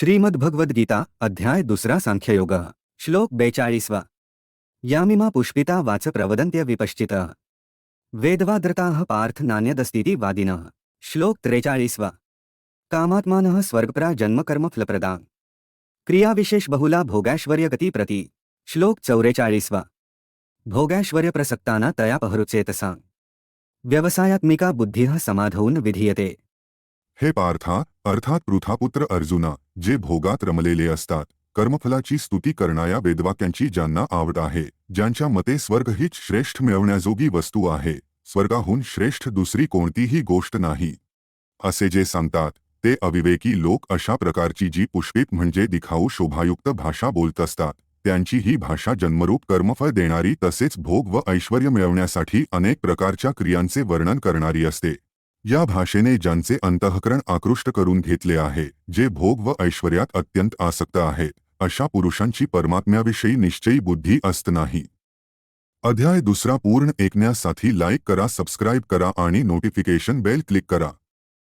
श्रीमद्भगवद्गीता, अध्याय दुसरा सांख्ययोग। श्लोक बेचाळीसवा। यामिमा पुष्पिता वाच प्रवदन्त्य विपश्चित। वेदवाद्रताः पार्थ नान्यदस्तीति वादिनः। श्लोक त्रेचाळीसवा। कामात्मानः स्वर्गप्रा जन्मकर्मफलप्रदा क्रियाविशेष बहुला भोगैश्वर्यगती प्रति। श्लोक चौरेचाळीसवा। भोगैश्वर्यप्रसक्ताना तया पहरुचेतसा व्यवसायात्मिका बुद्धिः समाधौन विधीयते। हे पार्था अर्थात पृथापुत्र अर्जुना जे भोगात रमलेले असतात कर्मफलाची स्तुती करणाऱ्या वेदवाक्यांची ज्यांना आवड आहे ज्यांच्या मते स्वर्ग हीच श्रेष्ठ मिळवण्याजोगी वस्तू आहे स्वर्गाहून श्रेष्ठ दुसरी कोणतीही गोष्ट नाही. असे जे सांगतात ते अविवेकी लोक अशा प्रकारची जी पुष्पित म्हणजे दिखाऊ शोभायुक्त भाषा बोलत असतात त्यांची ही भाषा जन्मरूप कर्मफळ देणारी तसेच भोग व ऐश्वर्य मिळवण्यासाठी अनेक प्रकारच्या क्रियांचे वर्णन करणारी असते. या भाषेने ज्यांचे अंतःकरण आकृष्ट करून घेतले आहे, जे भोग व ऐश्वर्यात अत्यंत आसक्त आहेत अशा पुरुषांची परमात्म्याविषयी निश्चयी बुद्धी असत नाही. अध्याय दुसरा पूर्ण ऐकण्यासाठी लाईक करा सबस्क्राईब करा आणि नोटिफिकेशन बेल क्लिक करा.